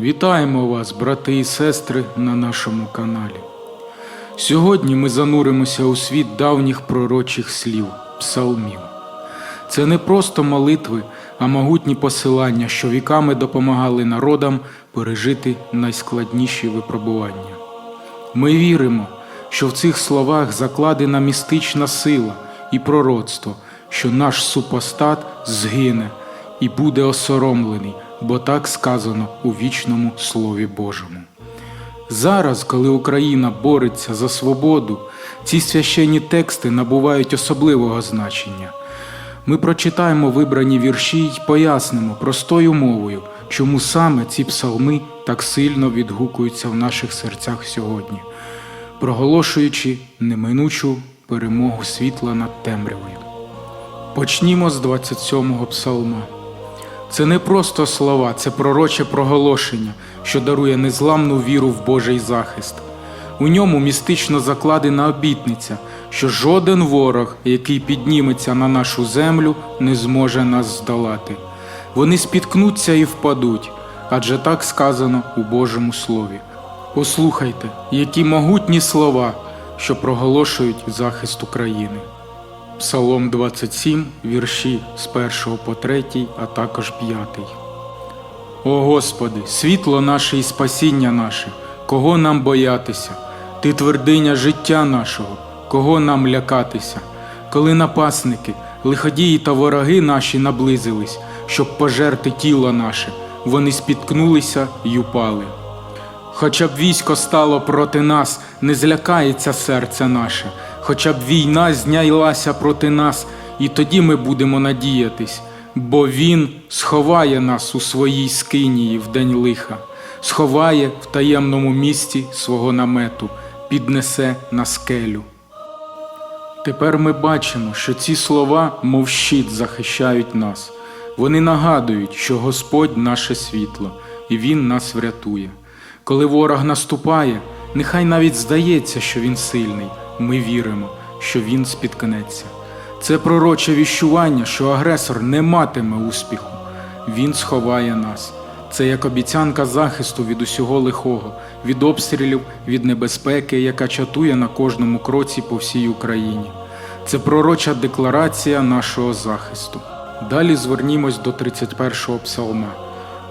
Вітаємо вас, брати і сестри, на нашому каналі. Сьогодні ми зануримося у світ давніх пророчих слів, псалмів. Це не просто молитви, а могутні посилання, що віками допомагали народам пережити найскладніші випробування. Ми віримо, що в цих словах закладена містична сила і пророцтво, що наш супостат згине і буде осоромлений, бо так сказано у вічному Слові Божому. Зараз, коли Україна бореться за свободу, ці священні тексти набувають особливого значення. Ми прочитаємо вибрані вірші й пояснимо простою мовою, чому саме ці псалми так сильно відгукуються в наших серцях сьогодні, проголошуючи неминучу перемогу світла над темрявою. Почнімо з 27-го псалма. Це не просто слова, це пророче проголошення, що дарує незламну віру в Божий захист. У ньому містично закладена обітниця, що жоден ворог, який підніметься на нашу землю, не зможе нас здолати. Вони спіткнуться і впадуть, адже так сказано у Божому Слові. Послухайте, які могутні слова, що проголошують захист України. Псалом 27, вірші з 1 по 3, а також 5. О Господи, світло наше і спасіння наше, кого нам боятися, Ти твердиня життя нашого, кого нам лякатися, коли напасники, лиходії та вороги наші наблизились, щоб пожерти тіло наше, вони спіткнулися й упали. Хоча б військо стало проти нас, не злякається серце наше, хоча б війна знялася проти нас, і тоді ми будемо надіятись, бо Він сховає нас у своїй скинії в день лиха, сховає в таємному місці свого намету, піднесе на скелю. Тепер ми бачимо, що ці слова, мов щит, захищають нас. Вони нагадують, що Господь наше світло, і Він нас врятує. Коли ворог наступає, нехай навіть здається, що він сильний, ми віримо, що він спіткнеться. Це пророче віщування, що агресор не матиме успіху, він сховає нас. Це як обіцянка захисту від усього лихого, від обстрілів, від небезпеки, яка чатує на кожному кроці по всій Україні. Це пророча декларація нашого захисту. Далі звернімось до 31-го псалма.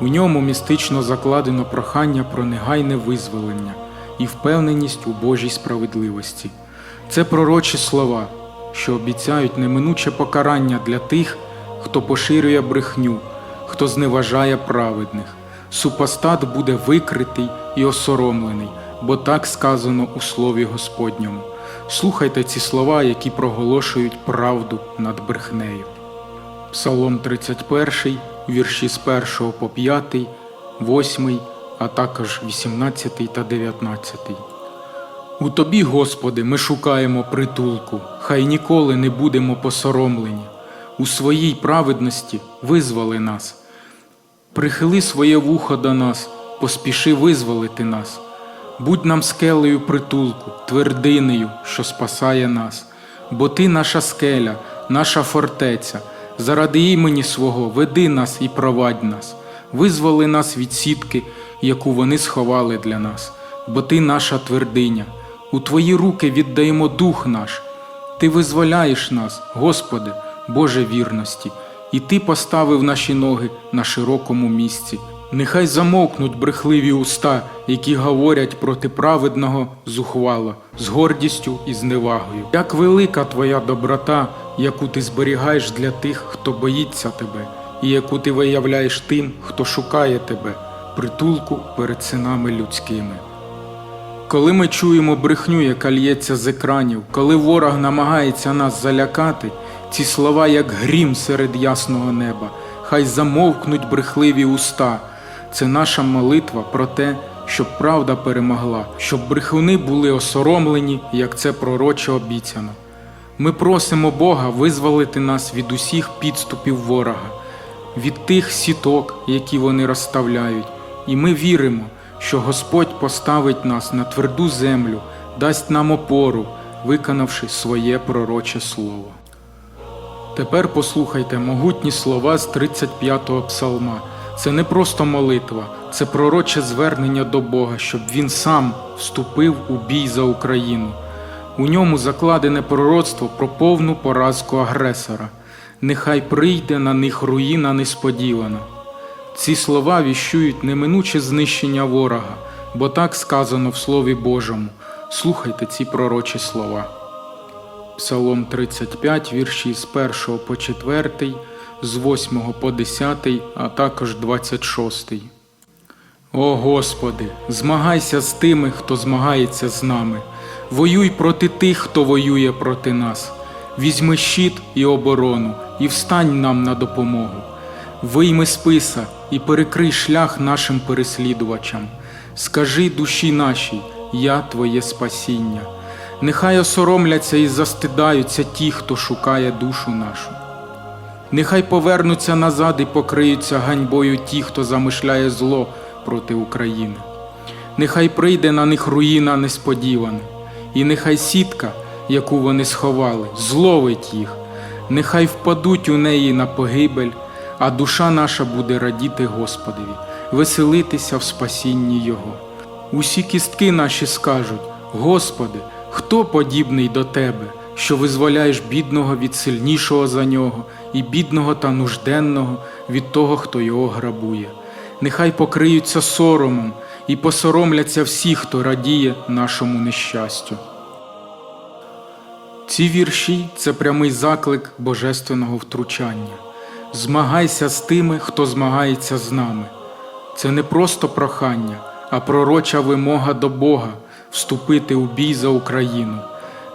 У ньому містично закладено прохання про негайне визволення і впевненість у Божій справедливості. Це пророчі слова, що обіцяють неминуче покарання для тих, хто поширює брехню, хто зневажає праведних. Супостат буде викритий і осоромлений, бо так сказано у Слові Господньому. Слухайте ці слова, які проголошують правду над брехнею. Псалом 31, вірші з 1 по 5, 8, а також 18 та 19. У тобі, Господи, ми шукаємо притулку, хай ніколи не будемо посоромлені. У своїй праведності визволи нас. Прихили своє вухо до нас, поспіши визволити нас. Будь нам скелею притулку, твердинею, що спасає нас, бо ти наша скеля, наша фортеця. Заради імені свого веди нас і провадь нас, визволи нас від сітки, яку вони сховали для нас, бо ти наша твердиня. У Твої руки віддаємо дух наш. Ти визволяєш нас, Господи, Боже вірності, і Ти поставив наші ноги на широкому місці. Нехай замовкнуть брехливі уста, які говорять проти праведного зухвало, з гордістю і зневагою. Як велика твоя доброта, яку ти зберігаєш для тих, хто боїться тебе, і яку ти виявляєш тим, хто шукає тебе, притулку перед синами людськими. Коли ми чуємо брехню, яка лється з екранів, коли ворог намагається нас залякати, ці слова, як грім серед ясного неба, хай замовкнуть брехливі уста. Це наша молитва про те, щоб правда перемогла, щоб брехуни були осоромлені, як це пророче обіцяно. Ми просимо Бога визволити нас від усіх підступів ворога, від тих сіток, які вони розставляють, і ми віримо, що Господь поставить нас на тверду землю, дасть нам опору, виконавши своє пророче слово. Тепер послухайте могутні слова з 35-го псалма. Це не просто молитва, це пророче звернення до Бога, щоб Він сам вступив у бій за Україну. У ньому закладене пророцтво про повну поразку агресора. Нехай прийде на них руїна несподівана. Ці слова віщують неминуче знищення ворога, бо так сказано в Слові Божому. Слухайте ці пророчі слова. Псалом 35, вірші з 1 по 4, з 8 по 10, а також 26. О Господи, змагайся з тими, хто змагається з нами. Воюй проти тих, хто воює проти нас. Візьми щит і оборону, і встань нам на допомогу. Вийми списа і перекрий шлях нашим переслідувачам. Скажи душі нашій, я Твоє спасіння. Нехай осоромляться і застидаються ті, хто шукає душу нашу. Нехай повернуться назад і покриються ганьбою ті, хто замишляє зло проти України. Нехай прийде на них руїна несподівана, і нехай сітка, яку вони сховали, зловить їх, нехай впадуть у неї на погибель, а душа наша буде радіти Господові, веселитися в спасінні Його. Усі кістки наші скажуть: Господи, хто подібний до Тебе, що визволяєш бідного від сильнішого за нього, і бідного та нужденного від того, хто його грабує. Нехай покриються соромом і посоромляться всі, хто радіє нашому нещастю. Ці вірші це прямий заклик божественного втручання. Змагайся з тими, хто змагається з нами. Це не просто прохання, а пророча вимога до Бога вступити у бій за Україну.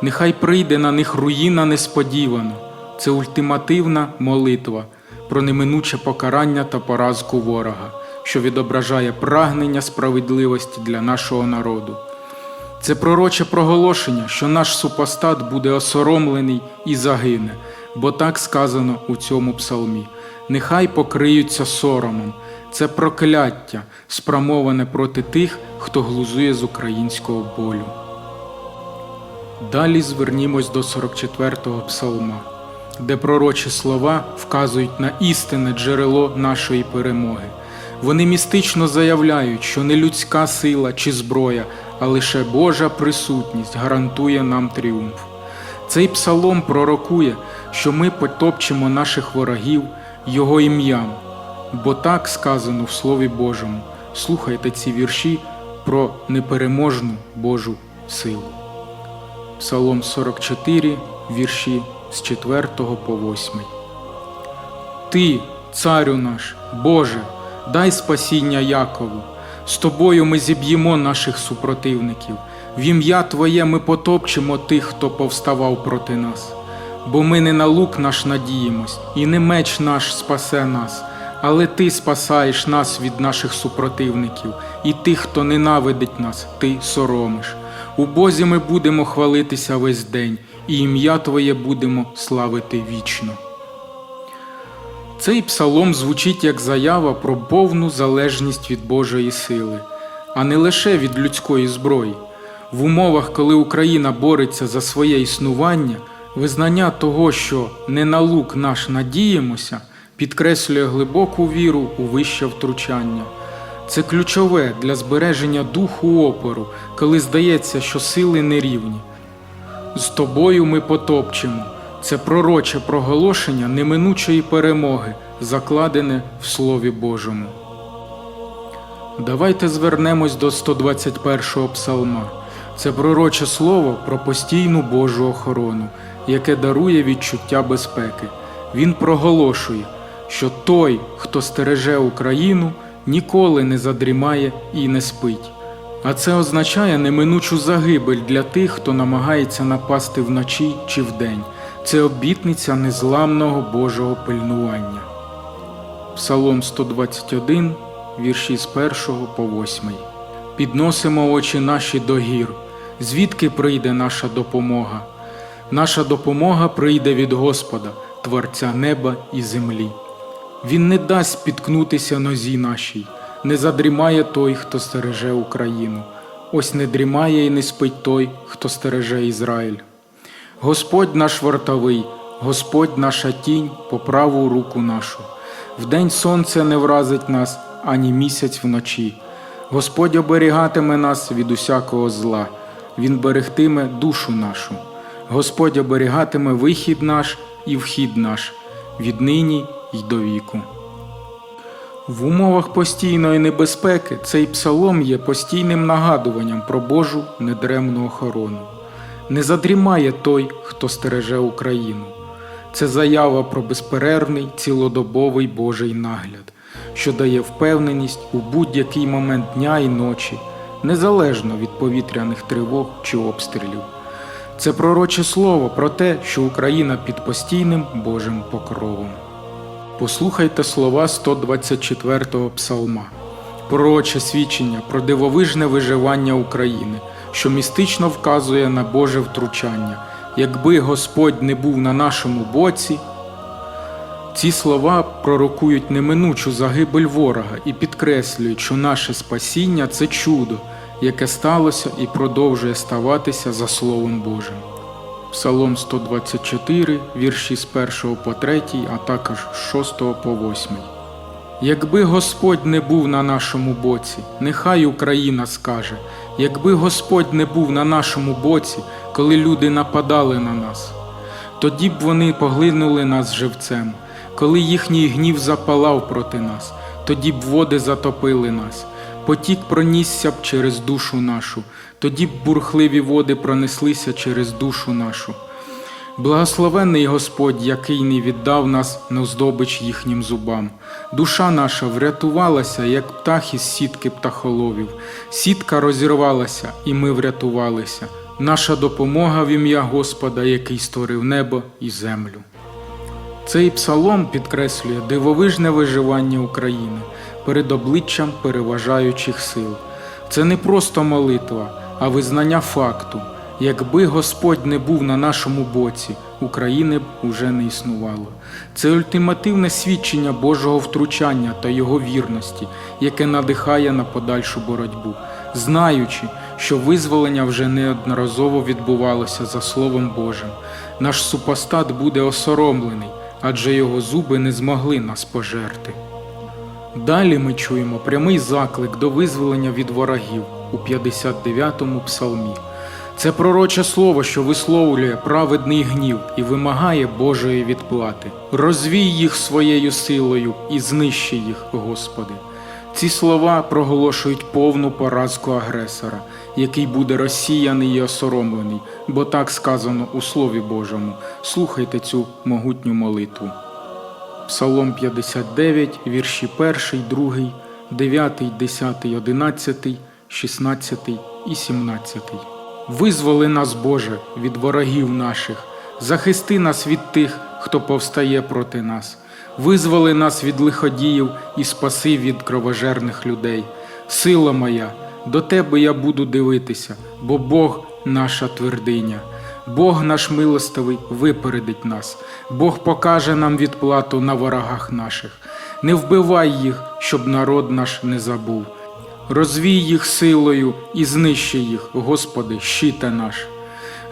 Нехай прийде на них руїна несподівано. Це ультимативна молитва про неминуче покарання та поразку ворога, що відображає прагнення справедливості для нашого народу. Це пророче проголошення, що наш супостат буде осоромлений і загине, бо так сказано у цьому псалмі. Нехай покриються соромом. Це прокляття, спрямоване проти тих, хто глузує з українського болю. Далі звернімось до 44-го псалма, де пророчі слова вказують на істинне джерело нашої перемоги. Вони містично заявляють, що не людська сила чи зброя, а лише Божа присутність гарантує нам тріумф. Цей псалом пророкує, що ми потопчемо наших ворогів Його ім'ям, бо так сказано в Слові Божому. Слухайте ці вірші про непереможну Божу силу. Псалом 44, вірші з 4 по 8. Ти, царю наш, Боже, дай спасіння Якову. З тобою ми зіб'ємо наших супротивників. В ім'я Твоє ми потопчемо тих, хто повставав проти нас. Бо ми не на лук наш надіємось, і не меч наш спасе нас, але Ти спасаєш нас від наших супротивників, і тих, хто ненавидить нас, Ти соромиш. У Бозі ми будемо хвалитися весь день, і ім'я Твоє будемо славити вічно. Цей псалом звучить як заява про повну залежність від Божої сили, а не лише від людської зброї. В умовах, коли Україна бореться за своє існування, визнання того, що не на лук наш надіємося, підкреслює глибоку віру у вище втручання. Це ключове для збереження духу опору, коли здається, що сили нерівні. З тобою ми потопчемо. Це пророче проголошення неминучої перемоги, закладене в Слові Божому. Давайте звернемось до 121-го псалма. Це пророче слово про постійну Божу охорону, яке дарує відчуття безпеки. Він проголошує, що той, хто стереже Україну, ніколи не задрімає і не спить. А це означає неминучу загибель для тих, хто намагається напасти вночі чи вдень. Це обітниця незламного Божого пильнування. Псалом 121, вірші з 1 по 8. Підносимо очі наші до гір, звідки прийде наша допомога. Наша допомога прийде від Господа, Творця неба і землі. Він не дасть спіткнутися нозі нашій, не задрімає той, хто стереже Україну. Ось не дрімає і не спить той, хто стереже Ізраїль. Господь наш вартовий, Господь наша тінь по праву руку нашу. Вдень сонце не вразить нас, ані місяць вночі. Господь оберігатиме нас від усякого зла, Він берегтиме душу нашу. Господь оберігатиме вихід наш і вхід наш, віднині й до віку. В умовах постійної небезпеки цей псалом є постійним нагадуванням про Божу недремну охорону. Не задрімає той, хто стереже Україну. Це заява про безперервний цілодобовий Божий нагляд, що дає впевненість у будь-який момент дня і ночі, незалежно від повітряних тривог чи обстрілів. Це пророче слово про те, що Україна під постійним Божим покровом. Послухайте слова 124-го псалма, пророче свідчення про дивовижне виживання України, що містично вказує на Боже втручання. Якби Господь не був на нашому боці, ці слова пророкують неминучу загибель ворога і підкреслюють, що наше спасіння це чудо, яке сталося і продовжує ставатися за Словом Божим. Псалом 124, вірші з 1 по 3, а також з 6 по 8. Якби Господь не був на нашому боці, нехай Україна скаже, якби Господь не був на нашому боці, коли люди нападали на нас, тоді б вони поглинули нас живцем, коли їхній гнів запалав проти нас, тоді б води затопили нас, потік пронісся б через душу нашу, тоді б бурхливі води пронеслися через душу нашу. Благословенний Господь, який не віддав нас на здобич їхнім зубам. Душа наша врятувалася, як птах із сітки птахоловів. Сітка розірвалася, і ми врятувалися. Наша допомога в ім'я Господа, який створив небо і землю. Цей псалом підкреслює дивовижне виживання України перед обличчям переважаючих сил. Це не просто молитва, а визнання факту. Якби Господь не був на нашому боці, України б уже не існувало. Це ультимативне свідчення Божого втручання та Його вірності, яке надихає на подальшу боротьбу, знаючи, що визволення вже неодноразово відбувалося за Словом Божим. Наш супостат буде осоромлений, адже його зуби не змогли нас пожерти. Далі ми чуємо прямий заклик до визволення від ворогів у 59-му псалмі. Це пророче слово, що висловлює праведний гнів і вимагає Божої відплати. Розвій їх своєю силою і знищи їх, Господи. Ці слова проголошують повну поразку агресора, який буде розсіяний і осоромлений, бо так сказано у Слові Божому. Слухайте цю могутню молитву. Псалом 59, вірші 1, 2, 9, 10, 11, 16 і 17. Визволи нас, Боже, від ворогів наших, захисти нас від тих, хто повстає проти нас, визволи нас від лиходіїв і спаси від кровожерних людей. Сила моя, до Тебе я буду дивитися, бо Бог наша твердиня. Бог наш милостивий випередить нас, Бог покаже нам відплату на ворогах наших. Не вбивай їх, щоб народ наш не забув. Розвій їх силою і знищи їх, Господи, щите наш.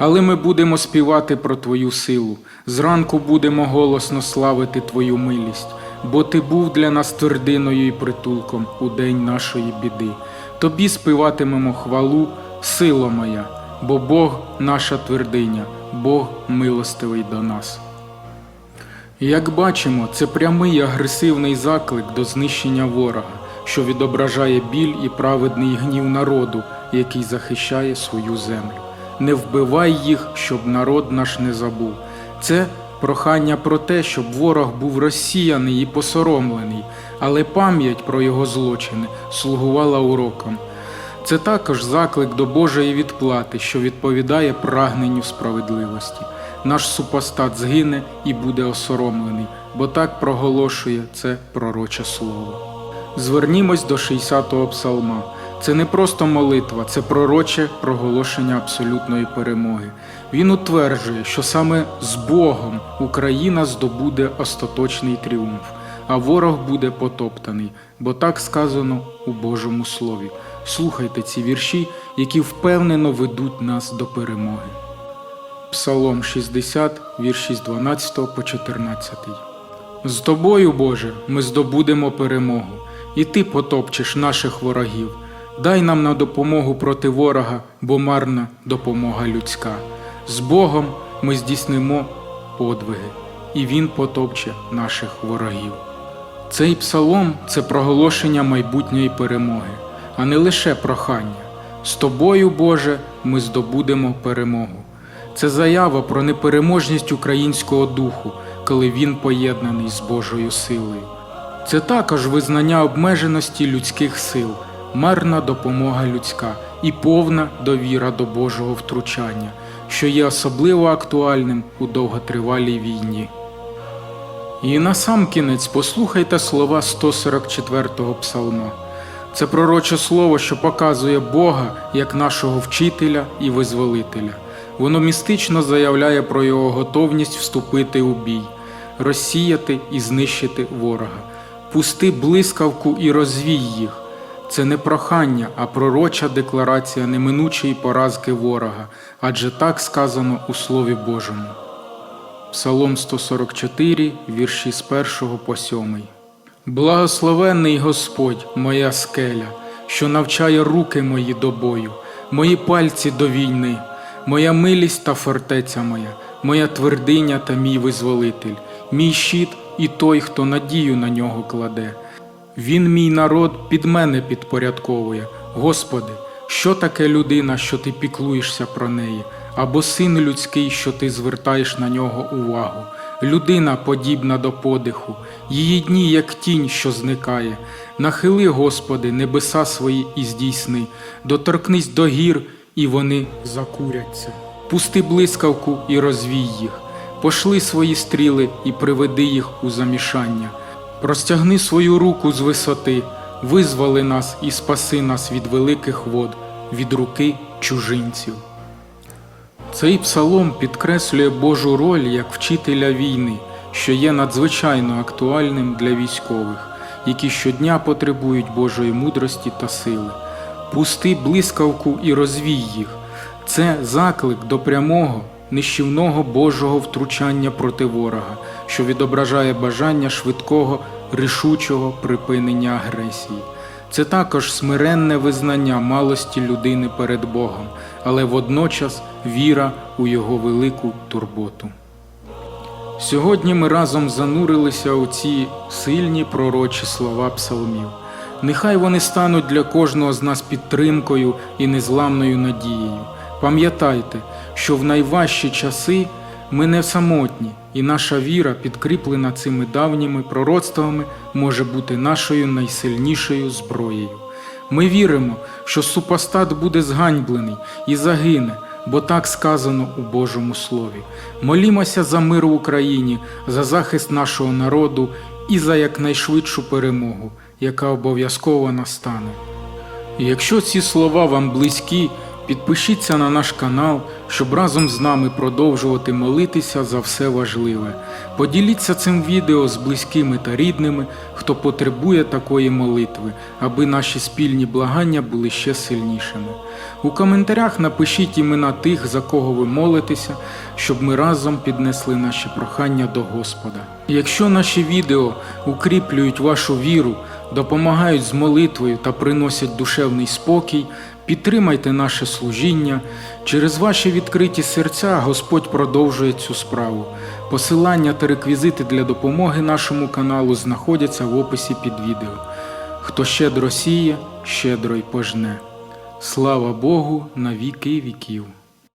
Але ми будемо співати про Твою силу, зранку будемо голосно славити Твою милість, бо Ти був для нас твердиною і притулком у день нашої біди. Тобі співатимемо хвалу, сила моя, бо Бог наша твердиня, Бог милостивий до нас. Як бачимо, це прямий агресивний заклик до знищення ворога, що відображає біль і праведний гнів народу, який захищає свою землю. Не вбивай їх, щоб народ наш не забув. Це прохання про те, щоб ворог був розсіяний і посоромлений, але пам'ять про його злочини слугувала уроком. Це також заклик до Божої відплати, що відповідає прагненню справедливості. Наш супостат згине і буде осоромлений, бо так проголошує це пророче слово. Звернімось до 60-го псалма. Це не просто молитва, це пророче проголошення абсолютної перемоги. Він утверджує, що саме з Богом Україна здобуде остаточний тріумф, а ворог буде потоптаний, бо так сказано у Божому Слові. Слухайте ці вірші, які впевнено ведуть нас до перемоги. Псалом 60, вірші з 12 по 14. З тобою, Боже, ми здобудемо перемогу, і ти потопчеш наших ворогів. Дай нам на допомогу проти ворога, бо марна допомога людська. З Богом ми здійснимо подвиги, і Він потопче наших ворогів. Цей псалом це проголошення майбутньої перемоги, а не лише прохання. З тобою, Боже, ми здобудемо перемогу. Це заява про непереможність українського духу, коли він поєднаний з Божою силою. Це також визнання обмеженості людських сил, марна допомога людська і повна довіра до Божого втручання, що є особливо актуальним у довготривалій війні. І насамкінець послухайте слова 144-го псалма. Це пророче слово, що показує Бога як нашого вчителя і визволителя. Воно містично заявляє про його готовність вступити у бій, розсіяти і знищити ворога. Пусти блискавку і розвій їх. Це не прохання, а пророча декларація неминучої поразки ворога, адже так сказано у Слові Божому. Псалом 144, вірші з 1 по 7. Благословенний Господь, моя скеля, що навчає руки мої до бою, мої пальці до війни, моя милість та фортеця моя, моя твердиня та мій визволитель, мій щит і той, хто надію на нього кладе. Він мій народ під мене підпорядковує. Господи, що таке людина, що ти піклуєшся про неї, або син людський, що ти звертаєш на нього увагу? Людина подібна до подиху, її дні, як тінь, що зникає. Нахили, Господи, небеса свої і здійсни, доторкнись до гір, і вони закуряться. Пусти блискавку і розвій їх, пошли свої стріли і приведи їх у замішання. Простягни свою руку з висоти, визволи нас і спаси нас від великих вод, від руки чужинців. Цей псалом підкреслює Божу роль як вчителя війни, що є надзвичайно актуальним для військових, які щодня потребують Божої мудрості та сили. Пусти блискавку і розвій їх. Це заклик до прямого, нищівного Божого втручання проти ворога, що відображає бажання швидкого, рішучого припинення агресії. Це також смиренне визнання малості людини перед Богом, але водночас віра у Його велику турботу. Сьогодні ми разом занурилися у ці сильні пророчі слова псалмів. Нехай вони стануть для кожного з нас підтримкою і незламною надією. Пам'ятайте, що в найважчі часи ми не самотні, і наша віра, підкріплена цими давніми пророцтвами, може бути нашою найсильнішою зброєю. Ми віримо, що супостат буде зганьблений і загине, бо так сказано у Божому Слові. Молімося за мир в Україні, за захист нашого народу і за якнайшвидшу перемогу, яка обов'язково настане. І якщо ці слова вам близькі, підпишіться на наш канал, щоб разом з нами продовжувати молитися за все важливе. Поділіться цим відео з близькими та рідними, хто потребує такої молитви, аби наші спільні благання були ще сильнішими. У коментарях напишіть імена тих, за кого ви молитеся, щоб ми разом піднесли наші прохання до Господа. Якщо наші відео укріплюють вашу віру, допомагають з молитвою та приносять душевний спокій, підтримайте наше служіння. Через ваші відкриті серця Господь продовжує цю справу. Посилання та реквізити для допомоги нашому каналу знаходяться в описі під відео. Хто щедро сіє, щедро й пожне. Слава Богу на віки віків.